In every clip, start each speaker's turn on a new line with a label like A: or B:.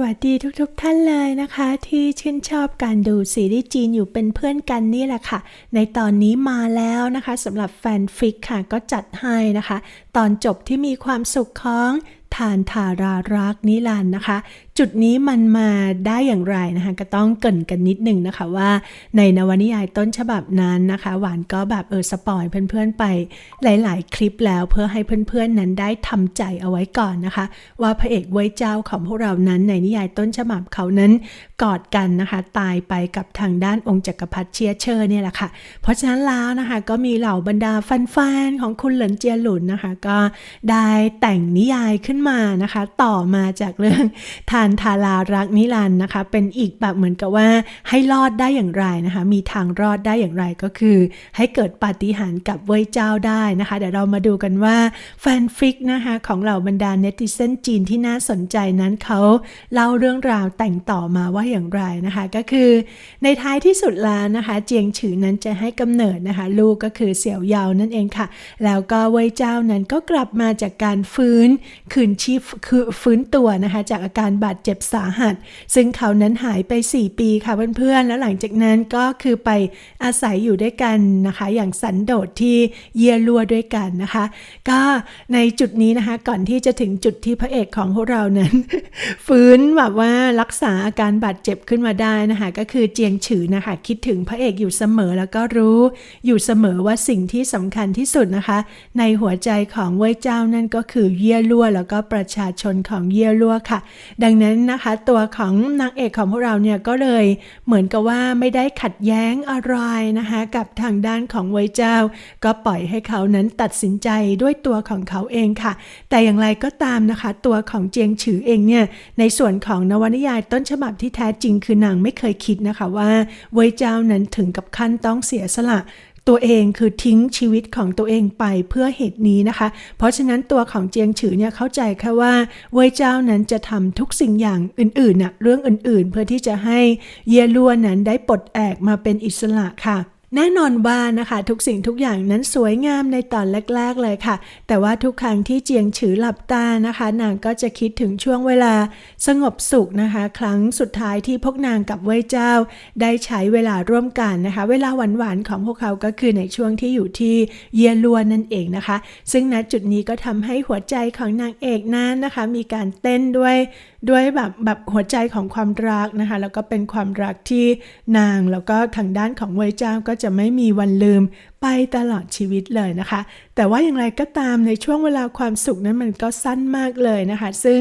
A: วัสดีทุกๆทท่านเลยนะคะ ที่ชื่นชอบการดูซีรีส์จีนอยู่เป็นเพื่อนกันนี่แหละค่ะ ในตอนนี้มาแล้วนะคะสำหรับแฟนฟิกค่ะก็จัดให้นะคะ ตอนจบที่มีความสุขของทานทารารักนิลันนะคะจุดนี้มันมาได้อย่างไรนะคะก็ต้องเกินกันนิดหนึ่งนะคะว่าในนวนิยายต้นฉบับนั้นนะคะ หวานก็แบบเออสปอยเพื่อนๆไปหลาย ๆ คลิปแล้วเพื่อให้เพื่อนๆนั้นได้ทำใจเอาไว้ก่อนนะคะ ว่าพระเอกไว้เจ้าของพวกเรานั้นในนิยายต้นฉบับเขานั้นกอดกันนะคะ ตายไปกับทางด้านองค์จักรพรรดิเชียเชอร์เนี่ยแหละค่ะ เพราะฉะนั้นแล้วนะคะก็มีเหล่าบรรดาแฟนๆของคุณเหลินเจียหลุนนะคะ ก็ได้แต่งนิยายขึ้นมานะคะ ต่อมาจากเรื่องทานทารารักนิรันต์นะคะ เป็นอีกแบบเหมือนกับว่าให้รอดได้อย่างไรนะคะ มีทางรอดได้อย่างไรก็คือ ให้เกิดปาฏิหาริย์กับเว่ยเจ้าได้นะคะ เดี๋ยวเรามาดูกันว่าแฟนฟิกนะคะของเหล่าบรรดาเนติเซนจีนที่น่าสนใจนั้นเขาเล่าเรื่องราวแต่งต่อมาว่าอย่างไรนะคะ ก็คือ ในท้ายที่สุดแล้วนะคะ เจียงฉือนั้นจะให้กำเนิดนะคะ ลูกก็คือเสี่ยวเยาวนั่นเองค่ะ แล้วก็เว่ยเจ้านั้นก็กลับมาจากการฟื้นคืนชีพคือฟื้นตัวนะคะ จากอาการบาดเจ็บสาหัส ซึ่งเขานั้นหายไป 4 ปีค่ะเพื่อนๆ แล้วหลังจากนั้นก็คือไปอาศัยอยู่ด้วยกันนะคะ อย่างสันโดษที่เยียรัวด้วยกันนะคะ ก็ในจุดนี้นะคะก่อนที่จะถึงจุดที่พระเอกของพวกเรานั้น ฟื้นแบบว่ารักษาอาการบาดเจ็บขึ้นมาได้นะคะ ก็คือเจียงฉือนะคะ คิดถึงพระเอกอยู่เสมอแล้วก็รู้อยู่เสมอว่าสิ่งที่สำคัญที่สุดนะคะ ในหัวใจของเว่ยเจ้านั่นก็คือเยี่ยลั่วแล้วก็ประชาชนของเยี่ยลั่วค่ะ ดังนั้นนะคะ ตัวของนางเอกของพวกเราเนี่ยก็เลยเหมือนกับว่าไม่ได้ขัดแย้งอะไรนะคะ กับทางด้านของเว่ยเจ้า ก็ปล่อยให้เขานั้นตัดสินใจด้วยตัวของเขาเองค่ะ แต่อย่างไรก็ตามนะคะ ตัวของเจียงฉือเองเนี่ยในส่วนของนวนิยายต้นฉบับที่แท้จริงคือนางไม่เคยคิดนะคะว่าเว่ยเจ้านั้นถึงกับขั้นต้องเสียสละ ตัวเองคือทิ้งชีวิตของตัวเองไปเพื่อเหตุนี้นะคะ เพราะฉะนั้นตัวของเจียงฉือเนี่ยเข้าใจแค่ว่าเว่ยเจ้านั้นจะทำทุกสิ่งอย่างอื่นๆน่ะเรื่องอื่นๆ เพื่อที่จะให้เยลัวนั้นได้ปลดแอกมาเป็นอิสระค่ะ แน่นอนว่านะคะ ทุกสิ่งทุกอย่างนั้นสวยงามในตอนแรก ๆ เลยค่ะ แต่ว่าทุกครั้งที่เจียงฉือหลับตานะคะ นางก็จะคิดถึงช่วงเวลาสงบสุขนะคะ ครั้งสุดท้ายที่พวกนางกับเว่ยเจ้า ได้ใช้เวลาร่วมกันนะคะ เวลาหวานๆของพวกเขาก็คือในช่วงที่อยู่ที่เยลัวนั่นเองนะคะ ซึ่งณจุดนี้ก็ทำให้หัวใจของนางเอกนั้นนะคะ มีการเต้นด้วย ด้วยแบบแบบหัวใจของความรักนะคะ แล้วก็เป็นความรักที่นางแล้วก็ทางด้านของเว่ยเจ้าก็จะไม่มีวันลืม ไปตลอดชีวิตเลยนะคะ แต่ว่าอย่างไรก็ตามในช่วงเวลาความสุขนั้นมันก็สั้นมากเลยนะคะ ซึ่ง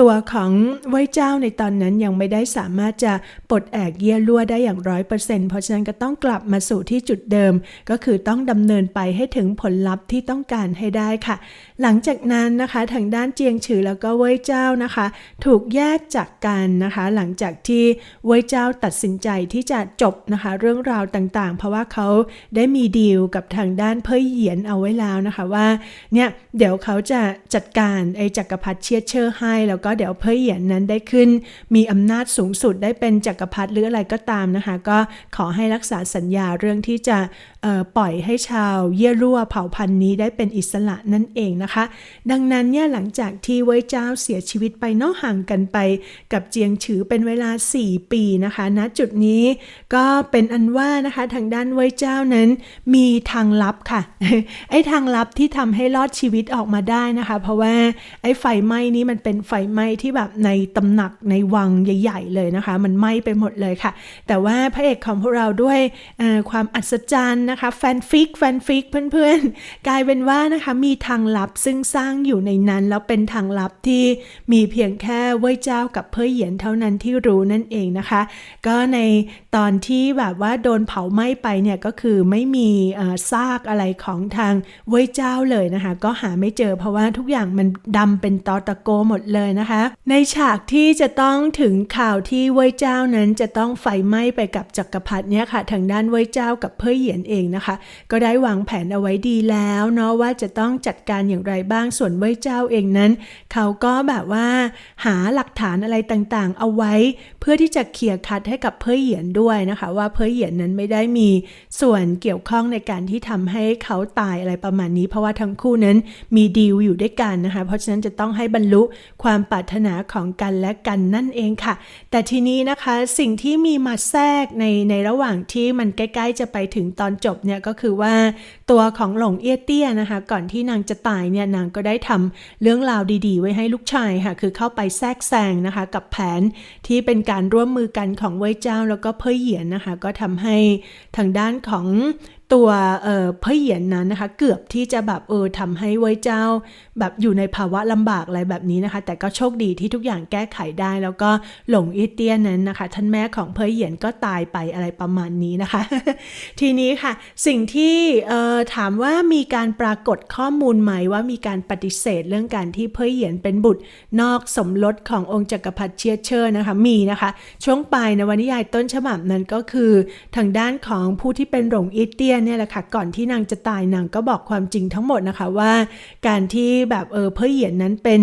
A: ตัวของเว่ยเจ้าในตอนนั้นยังไม่ได้สามารถจะปลดแอกเยี่ยลั่วได้อย่างร้อยเปอร์เซ็นต์เพราะฉะนั้นก็ต้องกลับมาสู่ที่จุดเดิม ก็คือต้องดำเนินไปให้ถึงผลลัพธ์ที่ต้องการให้ได้ค่ะ หลังจากนั้นนะคะทางด้านเจียงฉือแล้วก็เว่ยเจ้านะคะ ถูกแยกจากกันนะคะ หลังจากที่เว่ยเจ้าตัดสินใจที่จะจบนะคะ เรื่องราวต่างๆ เพราะว่าเขาได้มีดีลกับทางด้านเพ่ยเหยียนเอาไว้แล้วนะคะว่าเนี่ยเดี๋ยวเขาจะจัดการไอ้จักรพรรดิเชียเชอร์ให้ แล้วก็เดี๋ยวเพ่ยเหยียนนั้นได้ขึ้น มีอำนาจสูงสุดได้เป็นจักรพรรดิหรืออะไรก็ตามนะคะ ก็ขอให้รักษาสัญญาเรื่องที่จะปล่อยให้ชาวเย่รั่วเผ่าพันธุ์นี้ได้เป็นอิสระนั่นเองนะคะ ดังนั้นเนี่ยหลังจากที่เว่ยเจ้าเสียชีวิตไปเนอกห่างกันไป กับเจียงฉือเป็นเวลา 4 ปีนะคะณจุดนี้ก็เป็นอันว่านะคะทางด้านเว่ยเจ้านั้นมีีทางลับค่ะ ไอ้ทางลับที่ทำให้รอดชีวิตออกมาได้นะคะ เพราะว่าไอ้ไฟไหม้นี้มันเป็นไฟไหม้ที่แบบในตำหนักในวังใหญ่ ๆ เลยนะคะ มันไหม้ไปหมดเลยค่ะ แต่ว่าพระเอกของพวกเราด้วยความอัศจรรย์นะคะแฟนฟิกแฟนฟิกเพื่อนๆ กลายเป็นว่านะคะมีทางลับซึ่งสร้างอยู่ในนั้น แล้วเป็นทางลับที่มีเพียงแค่เว่ยเจ้ากับเพ่ยเหยียนเท่านั้นที่รู้นั่นเองนะคะ ก็ในตอนที่แบบว่าโดนเผาไหม้ไปเนี่ยก็คือไม่มีซากอะไรของทางเว่ยเจ้าเลยนะคะ ก็หาไม่เจอเพราะว่าทุกอย่างมันดำเป็นตอตะโกหมดเลยนะคะ ในฉากที่จะต้องถึงข่าวที่เว่ยเจ้านั้นจะต้องไฟไหม้ไปกับจักรพรรดิเนี่ยค่ะ ทางด้านเว่ยเจ้ากับเพ่ยเหยียนเองนะคะ ก็ได้วางแผนเอาไว้ดีแล้วเนาะว่าจะต้องจัดการอย่างไรบ้างส่วนเว่ยเจ้าเองนั้น เขาก็แบบว่า หาหลักฐานอะไรต่างๆ เอาไว้ เพื่อที่จะเคลียร์คัดให้กับเพ่ยเหยียนด้วยนะคะ ว่าเพ่ยเหยียนนั้นไม่ได้มีส่วนเกี่ยวข้องในการที่ทำให้เขาตายอะไรประมาณนี้ เพราะว่าทั้งคู่นั้นมีดีลอยู่ด้วยกันนะคะ เพราะฉะนั้นจะต้องให้บรรลุความปรารถนาของกันและกันนั่นเองค่ะ แต่ทีนี้นะคะสิ่งที่มีมาแทรกในในระหว่างที่มันใกล้ ๆ จะไปถึงตอนจบเนี่ยก็คือว่าตัวของหลงเอี้ยเตี้ยนะคะ ก่อนที่นางจะตายเนี่ยนางก็ได้ทำเรื่องราวดี ๆ ไว้ให้ลูกชายค่ะ คือเข้าไปแทรกแซงนะคะ กับแผนที่เป็นการร่วมมือกันของเว่ยเจ้าแล้วก็เพ่อเหยียนนะคะ ก็ทำให้ทางด้านของ ตัวเอ่อเพ่อเหยียนนั้นนะคะ เกือบที่จะแบบเออทำให้เว่ยเจ้า แบบอยู่ในภาวะลำบากอะไรแบบนี้นะคะ แต่ก็โชคดีที่ทุกอย่างแก้ไขได้ แล้วก็หลงอีเตียนนั้นนะคะ ท่านแม่ของเพอเหยียนก็ตายไปอะไรประมาณนี้นะคะ ทีนี้ค่ะ สิ่งที่เออถามว่ามีการปรากฏข้อมูลไหมว่ามีการปฏิเสธเรื่องการที่เพอเหยียนเป็นบุตรนอกสมรสขององค์จักรพรรดิเชียเชอร์นะคะมีนะคะ ช่วงปลายนวนิยายต้นฉบับนั้นก็คือ ทางด้านของผู้ที่เป็นหลงอีเตียนเนี่ยแหละค่ะก่อนที่นางจะตายนางก็บอกความจริงทั้งหมดนะคะว่า การที่แบบเออเพ่อเหยียนนั้นเป็น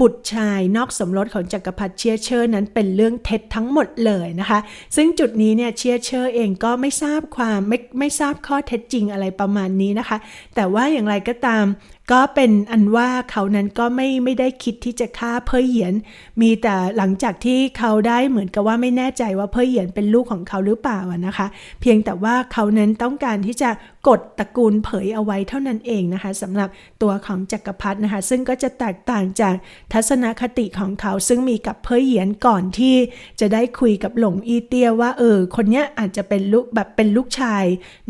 A: บุตรชายนอกสมรสของจักรพรรดิเชียเชอร์นั้นเป็นเรื่องเท็จทั้งหมดเลยนะคะ ซึ่งจุดนี้เนี่ยเชียเชอร์เองก็ไม่ทราบความไม่ไม่ทราบข้อเท็จจริงอะไรประมาณนี้นะคะ แต่ว่าอย่างไรก็ตาม ก็เป็นอันว่าเขานั้นก็ไม่ไม่ได้คิดที่จะฆ่าเพ่อเหยียน มีแต่หลังจากที่เขาได้เหมือนกับว่าไม่แน่ใจว่าเพ่อเหยียนเป็นลูกของเขาหรือเปล่านะคะ เพียงแต่ว่าเขานั้นต้องการที่จะกดตระกูลเผยเอาไว้เท่านั้นเองนะคะสำหรับตัวของจักรพรรดินะคะ ซึ่งก็จะแตกต่างจากทัศนคติของเขาซึ่งมีกับเพ่อเหยียนก่อนที่จะได้คุยกับหลงอีเตียว่าเออคนเนี้ยอาจจะเป็นลูกแบบเป็นลูกชาย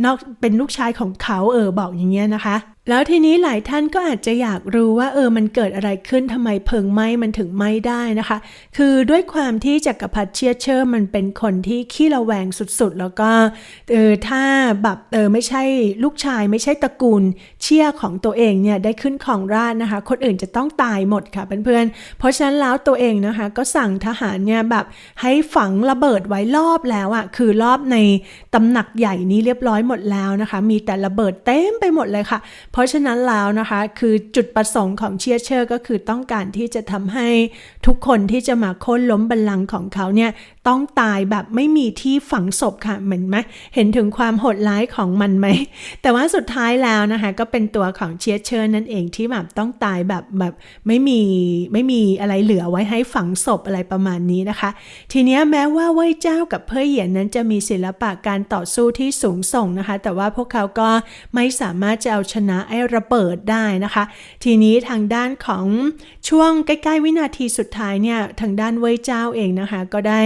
A: นอกเป็นลูกชายของเขาเออบอกอย่างเงี้ยนะคะ แล้วทีนี้หลายท่านก็อาจจะอยากรู้ว่าเออมันเกิดอะไรขึ้นทำไมเพลิงไหม้มันถึงไหม้ได้นะคะ คือด้วยความที่จักรพรรดิเชียเชอร์มันเป็นคนที่ขี้ระแวงสุดๆ แล้วก็เออถ้าแบบเออไม่ใช่ลูกชายไม่ใช่ตระกูลเชียของตัวเองเนี่ยได้ขึ้นของราชนะคะ คนอื่นจะต้องตายหมดค่ะเพื่อนๆ เพราะฉะนั้นแล้วตัวเองนะคะ ก็สั่งทหารเนี่ยแบบให้ฝังระเบิดไว้รอบแล้วอะ่ะคือรอบในตำหนักใหญ่นี้เรียบร้อยหมดแล้วนะคะ มีแต่ระเบิดเต็มไปหมดเลยค่ะราะฉะนั้นแล้วนะคะคือจุดประสงค์ของเชียเชอร์ก็คือต้องการที่จะทำให้ทุกคนที่จะมาโค่นล้มบัลลังก์ของเขาเนี่ย ต้องตายแบบไม่มีที่ฝังศพค่ะเหมือนไหมเห็นถึงความโหดร้ายของมันไหม แต่ว่าสุดท้ายแล้วนะคะก็เป็นตัวของเชียเชอร์นั่นเองที่แบบต้องตายแบบแบบไม่มีไม่มีอะไรเหลือไว้ให้ฝังศพอะไรประมาณนี้นะคะ ทีนี้แม้ว่าเว่ยเจ้ากับเพ่อเหยียนนั้นจะมีศิลปะการต่อสู้ที่สูงส่งนะคะ แต่ว่าพวกเขาก็ไม่สามารถจะเอาชนะไอ้ระเบิดได้นะคะ ทีนี้ทางด้านของช่วงใกล้ ๆ วินาทีสุดท้ายเนี่ยทางด้านเว่ยเจ้าเองนะคะ ก็ได้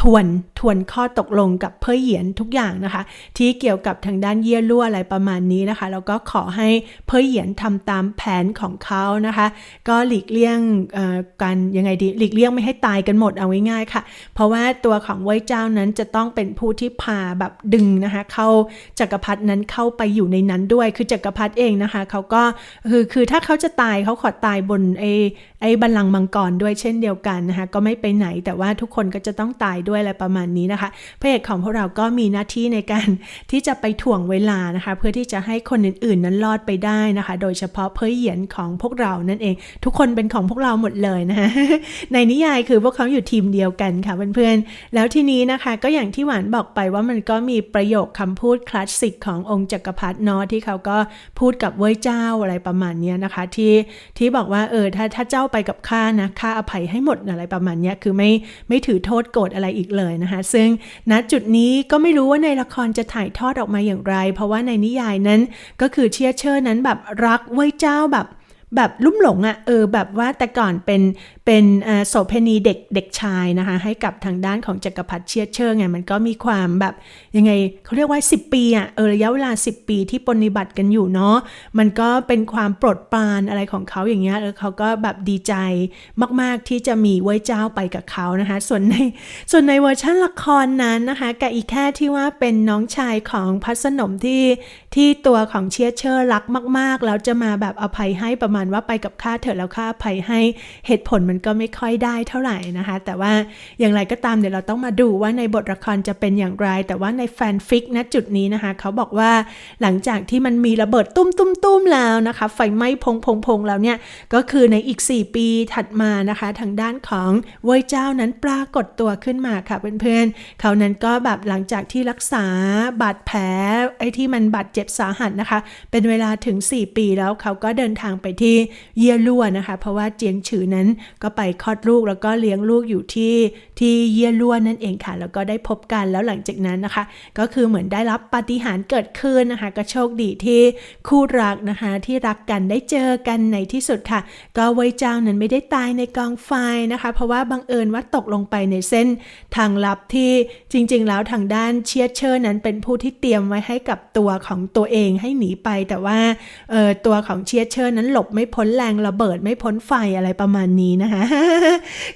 A: ทวนทวนข้อตกลงกับเพ่อเหยียนทุกอย่างนะคะ ที่เกี่ยวกับทางด้านเยี่ยลั่วอะไรประมาณนี้นะคะ แล้วก็ขอให้เพ่อเหยียนทำตามแผนของเขานะคะ ก็หลีกเลี่ยงการยังไงดีหลีกเลี่ยงไม่ให้ตายกันหมดเอาง่ายๆค่ะ เพราะว่าตัวของเว่ยเจ้านั้นจะต้องเป็นผู้ที่พาแบบดึงนะคะ เข้าจักรพรรดินั้นเข้าไปอยู่ในนั้นด้วยคือจักรพรรดิเองนะคะเขาก็คือคือถ้าเขาจะตายเขาขอตายบนไอไอ้บัลลังก์มังกรด้วยเช่นเดียวกันนะคะก็ไม่ไปไหนแต่ว่าทุกคนก็จะต้องตายด้วยอะไรประมาณนี้นะคะพระเอกของพวกเราก็มีหน้าที่ในการที่จะไปถ่วงเวลานะคะ เพื่อที่จะให้คนอื่นๆ นั้นรอดไปได้นะคะ โดยเฉพาะเพอเหยียนของพวกเรานั่นเอง ทุกคนเป็นของพวกเราหมดเลยนะคะในนิยายคือพวกเขาอยู่ทีมเดียวกันค่ะเพื่อนๆแล้วทีนี้นะคะ ก็อย่างที่หวานบอกไปว่ามันก็มีประโยคคำพูดคลาสสิกขององค์จักรพรรดิเนาะที่เขาก็พูดกับเว้ยเจ้าอะไรประมาณนี้นะคะ ที่ที่บอกว่าเออถ้าถ้าเจ้าไปกับข้านะข้าอภัยให้หมดอะไรประมาณนี้คือไม่ไม่ถือโทษโกรธอะไรอีกเลยนะคะ ซึ่งณจุดนี้ก็ไม่รู้ว่าในละครจะถ่ายทอดออกมาอย่างไร เพราะว่าในนิยายนั้นก็คือเชียเชอร์นั้นแบบรักไว้เจ้าแบบแบบลุ่มหลงอะ่ะเออแบบว่าแต่ก่อนเป็น เป็นโสเพณีเด็กเด็กชายนะคะให้กับทางด้านของจักรพรรดิเชียเชอร์ไงมันก็มีความแบบยังไงเขาเรียกว่า 10 ปีอะ่ะเออระยะเวลา 10 ปีที่ปฏิบัติกันอยู่เนาะมันก็เป็นความโปรดปรานอะไรของเขาอย่างเงี้ยแล้วเขาก็แบบดีใจมากๆที่จะมีเว้ยเจ้าไปกับเขานะคะส่วนในส่วนในเวอร์ชันละครนั้นนะคะกับอีแค่ที่ว่าเป็นน้องชายของพัสนมที่ที่ตัวของเชียเชอร์รักมาก ๆ แล้วจะมาแบบอภัยให้ประมาณว่าไปกับข้าเถอะแล้วข้าอภัยให้เหตุผลมันมันก็ไม่ค่อยได้เท่าไหร่นะคะ แต่ว่าอย่างไรก็ตามเดี๋ยวเราต้องมาดูว่าในบทละครจะเป็นอย่างไร แต่ว่าในแฟนฟิกณจุดนี้นะคะ เขาบอกว่าหลังจากที่มันมีระเบิดตุ้มตุ้มตุ้มแล้วนะคะ ไฟไหม้พงพงพงแล้วเนี่ย ก็คือในอีก 4 ปีถัดมานะคะ ทางด้านของเว่ยเจ้านั้นปรากฏตัวขึ้นมาค่ะเพื่อนๆเขานั้นก็แบบหลังจากที่รักษาบาดแผลไอ้ที่มันบาดเจ็บสาหัสนะคะ เป็นเวลาถึง 4 ปีแล้วเขาก็เดินทางไปที่เยี่ยลัวนะคะ เพราะว่าเจียงฉือนั้นก็ไปคลอดลูกแล้วก็เลี้ยงลูกอยู่ที่ที่เยี่ยลั่วนั่นเองค่ะ แล้วก็ได้พบกันแล้วหลังจากนั้นนะคะ ก็คือเหมือนได้รับปาฏิหาริย์เกิดขึ้นนะคะ ก็โชคดีที่คู่รักนะคะที่รักกันได้เจอกันในที่สุดค่ะ ก็เว่ยเจ้านั้นไม่ได้ตายในกองไฟนะคะ เพราะว่าบังเอิญว่าตกลงไปในเส้นทางลับที่จริง ๆ แล้วทางด้านเชียเชอร์นั้นเป็นผู้ที่เตรียมไว้ให้กับตัวของตัวเองให้หนีไป แต่ว่าเอ่อตัวของเชียเชอร์นั้นหลบไม่พ้นแรงระเบิดไม่พ้นไฟอะไรประมาณนี้นะคะ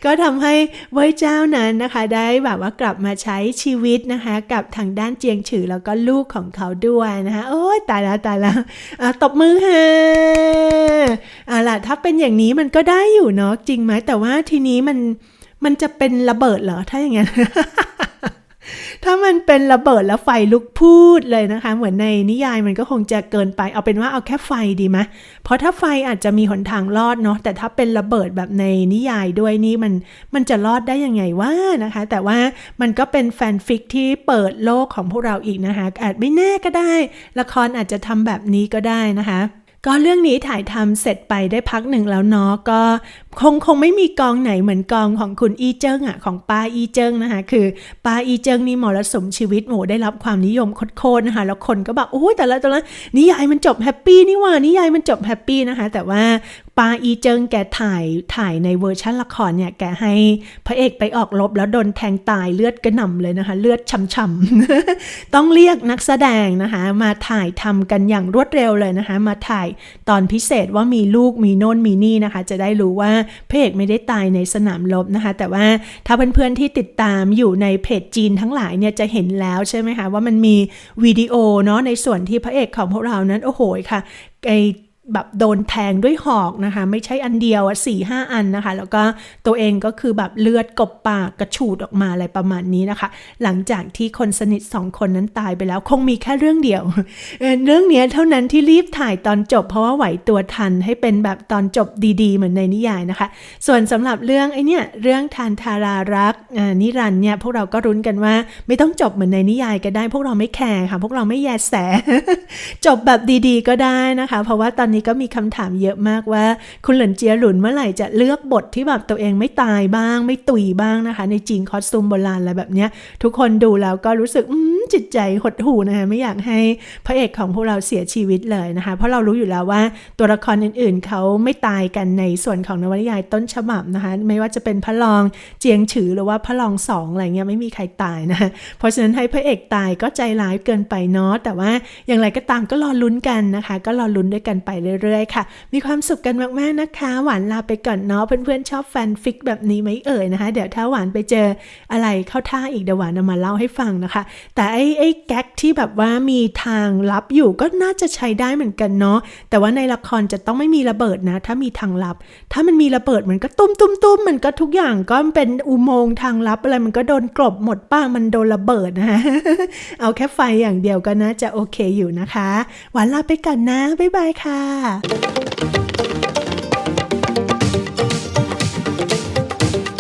A: ก็ทำให้เว้ยเจ้านั้นนะคะ ได้แบบว่ากลับมาใช้ชีวิตนะคะ กับทางด้านเจียงฉือแล้วก็ลูกของเขาด้วยนะคะโอ้ยตายแล้วตายแล้วตบมือฮะเอาล่ะถ้าเป็นอย่างนี้มันก็ได้อยู่เนาะจริงไหมแต่ว่าทีนี้มันมันจะเป็นระเบิดเหรอถ้าอย่างนั้น ถ้ามันเป็นระเบิดแล้วไฟลุกพูดเลยนะคะ เหมือนในนิยายมันก็คงจะเกินไป เอาเป็นว่าเอาแค่ไฟดีไหมเพราะถ้าไฟอาจจะมีหนทางรอดเนาะแต่ถ้าเป็นระเบิดแบบในนิยายด้วยนี่มันมันจะรอดได้ยังไงว่านะคะ แต่ว่ามันก็เป็นแฟนฟิกที่เปิดโลกของพวกเราอีกนะคะอาจไม่แน่ก็ได้ ละครอาจจะทำแบบนี้ก็ได้นะคะ ก็เรื่องนี้ถ่ายทำเสร็จไปได้พักหนึ่งแล้วเนาะก็คงคงไม่มีกองไหนเหมือนกองของคุณอีเจิ้งอะของป้าอีเจิ้งนะคะคือป้าอีเจิ้งนี่มรสมชีวิตโหได้รับความนิยมโคตรนะคะแล้วคนก็บอกโอ้แต่ละตอนนั้นนิยายมันจบแฮปปี้นี่ว่านิยายมันจบแฮปปี้นะคะแต่ว่า ป้าอีเจิงแกถ่ายถ่ายในเวอร์ชันละครเนี่ยแกให้พระเอกไปออกรบแล้วโดนแทงตายเลือดกระหน่ำเลยนะคะ เลือดช่ำๆต้องเรียกนักแสดงนะคะ มาถ่ายทำกันอย่างรวดเร็วเลยนะคะ มาถ่ายตอนพิเศษว่ามีลูกมีโน่นมีนี่นะคะ จะได้รู้ว่าพระเอกไม่ได้ตายในสนามรบนะคะ แต่ว่าถ้าเพื่อนๆที่ติดตามอยู่ในเพจจีนทั้งหลายเนี่ยจะเห็นแล้วใช่ไหมคะว่ามันมีวิดีโอเนาะในส่วนที่พระเอกของพวกเรานั้นโอ้โหค่ะไอ แบบโดนแทงด้วยหอกนะคะ ไม่ใช่อันเดียวอะสี่ห้าอันนะคะ แล้วก็ตัวเองก็คือแบบเลือดกบปากกระฉูดออกมาอะไรประมาณนี้นะคะ หลังจากที่คนสนิทสองคนนั้นตายไปแล้ว คงมีแค่เรื่องเดียว เรื่องเนี้ยเท่านั้นที่รีบถ่ายตอนจบ เพราะว่าไหวตัวทันให้เป็นแบบตอนจบดีๆ เหมือนในนิยายนะคะ ส่วนสำหรับเรื่องไอ้เนี่ยเรื่องทานทารารักนิรันเนี่ยพวกเราก็รุ้นกันว่า ไม่ต้องจบเหมือนในนิยายก็ได้ พวกเราไม่แคร์ค่ะ พวกเราไม่แยแส จบแบบดีๆ ก็ได้นะคะ เพราะว่าตอนนี้ก็มีคำถามเยอะมากว่า คุณหลินเจียหลุนเมื่อไหร่จะเลือกบทที่แบบตัวเองไม่ตายบ้าง ไม่ตุยบ้างนะคะ ในจีนคอสตูมโบราณอะไรแบบเนี้ย ทุกคนดูแล้วก็รู้สึกอืจิตใจหดหู่นะคะไม่อยากให้พระเอกของพวกเราเสียชีวิตเลยนะคะ เพราะเรารู้อยู่แล้วว่าตัวละครอื่นๆ เขาไม่ตายกันในส่วนของนวนิยายต้นฉบับนะคะ ไม่ว่าจะเป็นพระรองเจียงฉือหรือว่าพระรองสองอะไรเงี้ยไม่มีใครตายนะะเพราะฉะนั้นให้พระเอกตายก็ใจร้ายเกินไปเนาะแต่ว่าอย่างไรก็ตามก็รอลุ้นกันนะคะ ก็รอลุ้นด้วยกันไปเรื่อยๆ ค่ะ มีความสุขกันมากๆนะคะ หวานลาไปก่อนเนาะเพื่อนๆชอบแฟนฟิกแบบนี้ไหมเอ่ยนะคะ เดี๋ยวถ้าหวานไปเจออะไรเข้าท่าอีกเดี๋ยวหวานเอามาเล่าให้ฟังนะคะ แต่ไอ้ไอ้แก๊กที่แบบว่ามีทางลับอยู่ก็น่าจะใช้ได้เหมือนกันเนาะแต่ว่าในละครจะต้องไม่มีระเบิดนะ ถ้ามีทางลับ ถ้ามันมีระเบิดมันก็ตุ้มตุ้มตุ้มมันก็ทุกอย่างก็เป็นอุโมงค์ทางลับอะไรมันก็โดนกลบหมดป้ามันโดนระเบิดนะคะเอาแค่ไฟอย่างเดียวก็น่าจะโอเคอยู่นะคะ หวานลาไปก่อนนะ บ๊ายบายค่ะ啊。